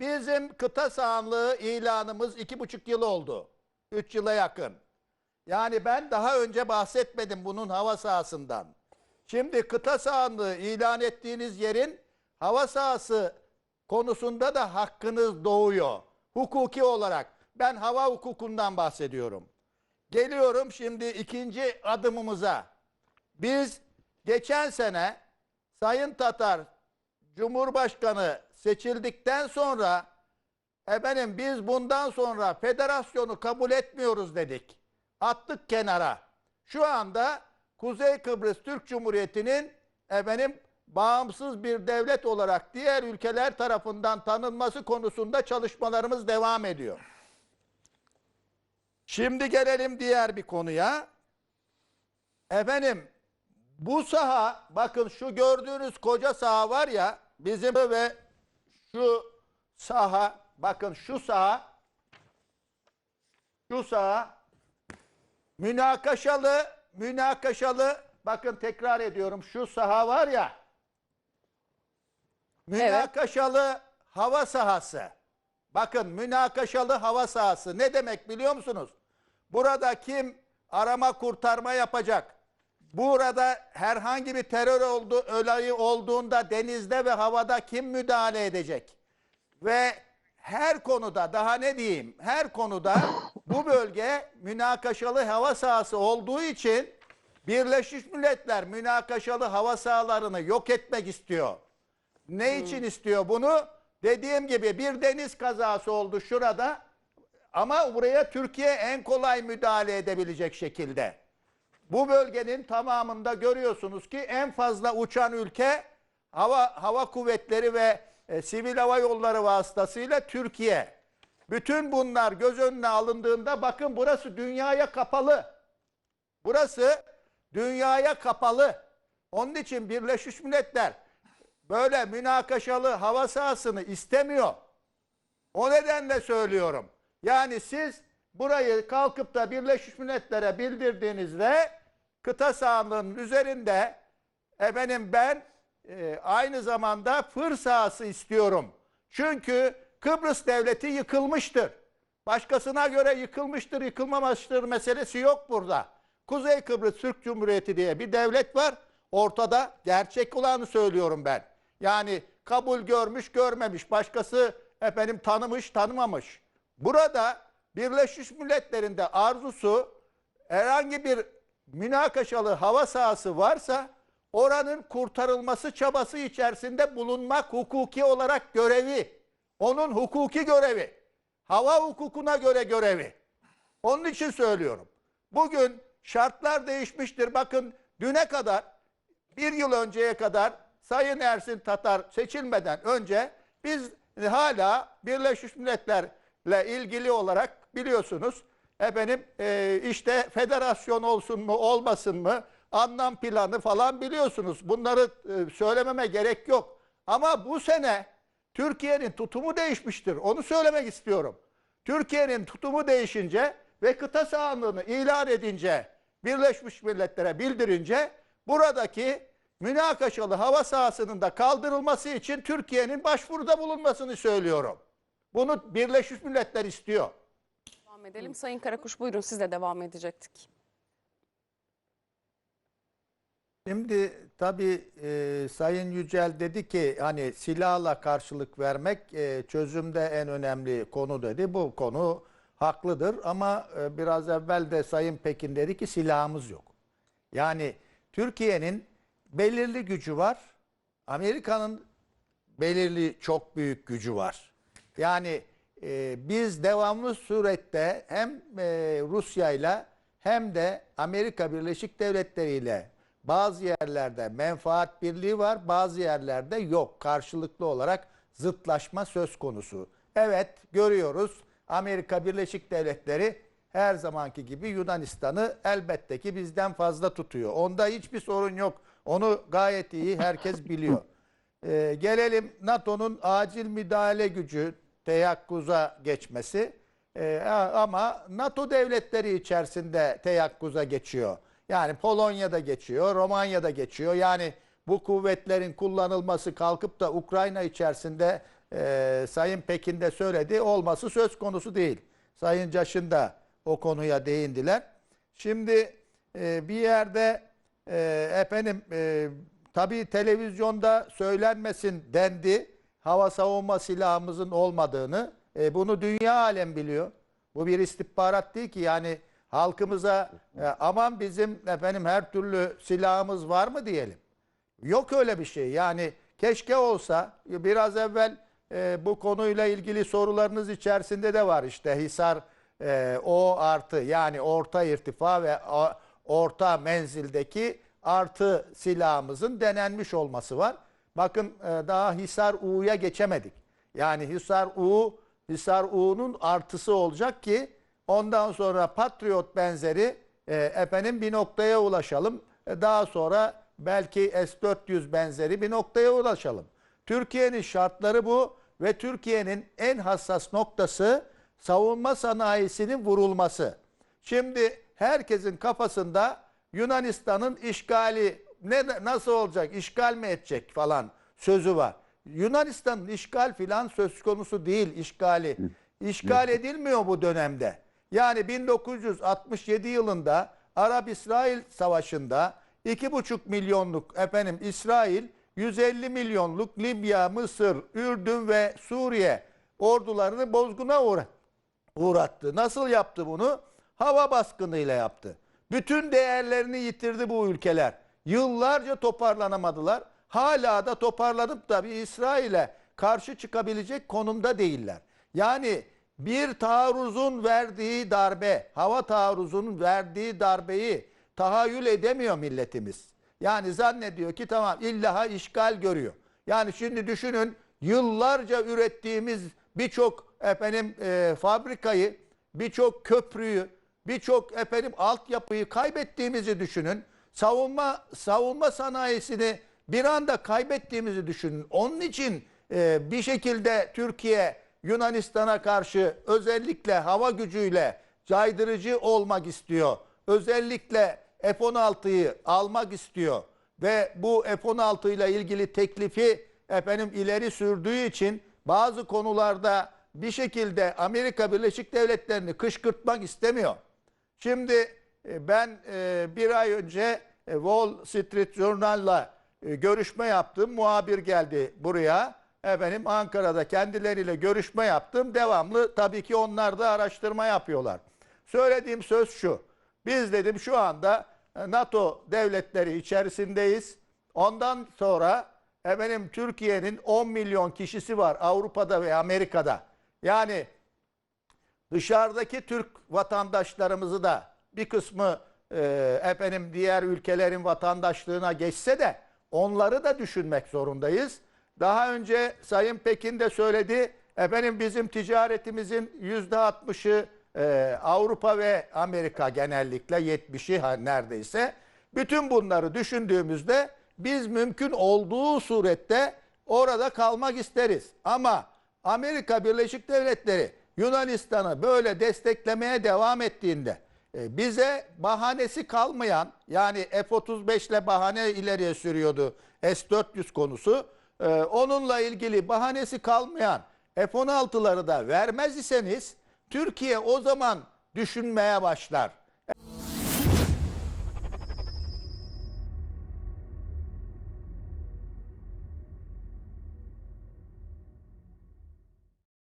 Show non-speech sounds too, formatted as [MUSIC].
Bizim kıta sahanlığı ilanımız iki buçuk yıl oldu. Üç yıla yakın. Yani ben daha önce bahsetmedim bunun hava sahasından. Şimdi kıta sahanlığı ilan ettiğiniz yerin hava sahası konusunda da hakkınız doğuyor. Hukuki olarak. Ben hava hukukundan bahsediyorum. Geliyorum şimdi ikinci adımımıza. Biz geçen sene Sayın Tatar Cumhurbaşkanı seçildikten sonra efendim biz bundan sonra federasyonu kabul etmiyoruz dedik. Attık kenara. Şu anda Kuzey Kıbrıs Türk Cumhuriyeti'nin efendim bağımsız bir devlet olarak diğer ülkeler tarafından tanınması konusunda çalışmalarımız devam ediyor. Şimdi gelelim diğer bir konuya. Efendim bu saha bakın şu gördüğünüz koca saha var ya bizim ve şu saha bakın şu saha şu saha münakaşalı münakaşalı bakın tekrar ediyorum şu saha var ya münakaşalı hava sahası. Bakın münakaşalı hava sahası ne demek biliyor musunuz? Burada kim arama kurtarma yapacak? Burada herhangi bir terör oldu, olayı olduğunda denizde ve havada kim müdahale edecek? Ve her konuda daha ne diyeyim? Her konuda bu bölge münakaşalı hava sahası olduğu için Birleşmiş Milletler münakaşalı hava sahalarını yok etmek istiyor. Ne için istiyor bunu? Dediğim gibi bir deniz kazası oldu şurada ama buraya Türkiye en kolay müdahale edebilecek şekilde. Bu bölgenin tamamında görüyorsunuz ki en fazla uçan ülke hava hava kuvvetleri ve e, sivil hava yolları vasıtasıyla Türkiye. Bütün bunlar göz önüne alındığında bakın burası dünyaya kapalı. Burası dünyaya kapalı. Onun için Birleşmiş Milletler böyle münakaşalı hava sahasını istemiyor. O nedenle söylüyorum. Yani siz burayı kalkıp da Birleşmiş Milletler'e bildirdiğinizde kıta sahanlığının üzerinde efendim ben e, aynı zamanda fır sahası istiyorum. Çünkü Kıbrıs devleti yıkılmıştır. Başkasına göre yıkılmıştır, yıkılmamıştır meselesi yok burada. Kuzey Kıbrıs Türk Cumhuriyeti diye bir devlet var. Ortada gerçek olanı söylüyorum ben. Yani kabul görmüş, görmemiş. Başkası efendim tanımış, tanımamış. Burada Birleşmiş Milletler'in de arzusu herhangi bir münakaşalı hava sahası varsa oranın kurtarılması çabası içerisinde bulunmak hukuki olarak görevi. Onun hukuki görevi. Hava hukukuna göre görevi. Onun için söylüyorum. Bugün şartlar değişmiştir. Bakın düne kadar bir yıl önceye kadar Sayın Ersin Tatar seçilmeden önce biz hala Birleşmiş Milletler'le ilgili olarak biliyorsunuz efendim e, işte federasyon olsun mu olmasın mı anlam planı falan biliyorsunuz. Bunları e, söylememe gerek yok. Ama bu sene Türkiye'nin tutumu değişmiştir. Onu söylemek istiyorum. Türkiye'nin tutumu değişince ve kıta sahanlığını ilan edince Birleşmiş Milletler'e bildirince buradaki münakaşalı hava sahasının da kaldırılması için Türkiye'nin başvuruda bulunmasını söylüyorum. Bunu Birleşmiş Milletler istiyor. Devam edelim. Sayın Karakuş buyurun siz de devam edecektik. Şimdi tabii e, Sayın Yücel dedi ki hani silahla karşılık vermek e, çözümde en önemli konu dedi. Bu konu haklıdır ama e, biraz evvel de Sayın Pekin dedi ki silahımız yok. Yani Türkiye'nin belirli gücü var. Amerika'nın belirli çok büyük gücü var. Yani e, biz devamlı surette hem e, Rusya ile hem de Amerika Birleşik Devletleri ile bazı yerlerde menfaat birliği var, bazı yerlerde yok. Karşılıklı olarak zıtlaşma söz konusu. Evet görüyoruz Amerika Birleşik Devletleri her zamanki gibi Yunanistan'ı elbette ki bizden fazla tutuyor. Onda hiçbir sorun yok. Onu gayet iyi herkes biliyor. [CLEARS THROAT] Ee, gelelim NATO'nun acil müdahale gücü teyakkuza geçmesi. Ee, ama NATO devletleri içerisinde teyakkuza geçiyor. Yani Polonya'da geçiyor, Romanya'da geçiyor. Yani bu kuvvetlerin kullanılması kalkıp da Ukrayna içerisinde e, Sayın Pekin de söyledi olması söz konusu değil. Sayın Caşın da o konuya değindiler. Şimdi e, bir yerde e, efendim e, tabii televizyonda söylenmesin dendi. Hava savunma silahımızın olmadığını. E, bunu dünya alem biliyor. Bu bir istihbarat değil ki yani halkımıza e, aman bizim efendim her türlü silahımız var mı diyelim. Yok öyle bir şey. Yani keşke olsa biraz evvel e, bu konuyla ilgili sorularınız içerisinde de var işte Hisar e, O artı yani orta irtifa ve a- orta menzildeki artı silahımızın denenmiş olması var. Bakın e, daha Hisar U'ya geçemedik. Yani Hisar U, Hisar U'nun artısı olacak ki ondan sonra Patriot benzeri e, efendim bir noktaya ulaşalım. E, daha sonra belki S-400 benzeri bir noktaya ulaşalım. Türkiye'nin şartları bu ve Türkiye'nin en hassas noktası savunma sanayisinin vurulması. Şimdi herkesin kafasında Yunanistan'ın işgali ne nasıl olacak? İşgal mi edecek falan sözü var. Yunanistan'ın işgal filan söz konusu değil işgali. İşgal edilmiyor bu dönemde. Yani 1967 yılında Arap-İsrail Savaşı'nda 2,5 milyonluk efendim İsrail 150 milyonluk Libya, Mısır, Ürdün ve Suriye ordularını bozguna uğra- uğrattı. Nasıl yaptı bunu? Hava baskınıyla yaptı. Bütün değerlerini yitirdi bu ülkeler. Yıllarca toparlanamadılar. Hala da toparlanıp da bir İsrail'e karşı çıkabilecek konumda değiller. Yani bir taarruzun verdiği darbe, hava taarruzunun verdiği darbeyi tahayyül edemiyor milletimiz. Yani zannediyor ki tamam illaha işgal görüyor. Yani şimdi düşünün yıllarca ürettiğimiz birçok efendim e, fabrikayı, birçok köprüyü, birçok efendim altyapıyı kaybettiğimizi düşünün. Savunma savunma sanayisini bir anda kaybettiğimizi düşünün. Onun için e, bir şekilde Türkiye Yunanistan'a karşı özellikle hava gücüyle caydırıcı olmak istiyor. Özellikle F-16'yı almak istiyor ve bu F-16 ile ilgili teklifi efendim ileri sürdüğü için bazı konularda bir şekilde Amerika Birleşik Devletleri'ni kışkırtmak istemiyor. Şimdi ben e, bir ay önce e, Wall Street Journal'la e, görüşme yaptım. Muhabir geldi buraya. Efendim Ankara'da kendileriyle görüşme yaptım. Devamlı tabii ki onlar da araştırma yapıyorlar. Söylediğim söz şu. Biz dedim şu anda e, NATO devletleri içerisindeyiz. Ondan sonra efendim Türkiye'nin 10 milyon kişisi var Avrupa'da ve Amerika'da. Yani dışarıdaki Türk vatandaşlarımızı da bir kısmı e, efendim diğer ülkelerin vatandaşlığına geçse de onları da düşünmek zorundayız. Daha önce Sayın Pekin de söyledi. Efendim bizim ticaretimizin yüzde 60'ı e, Avrupa ve Amerika genellikle 70'i ha- neredeyse. Bütün bunları düşündüğümüzde biz mümkün olduğu surette orada kalmak isteriz. Ama Amerika Birleşik Devletleri Yunanistan'ı böyle desteklemeye devam ettiğinde bize bahanesi kalmayan yani F-35 ile bahane ileriye sürüyordu S-400 konusu. E, onunla ilgili bahanesi kalmayan F-16'ları da vermez iseniz Türkiye o zaman düşünmeye başlar.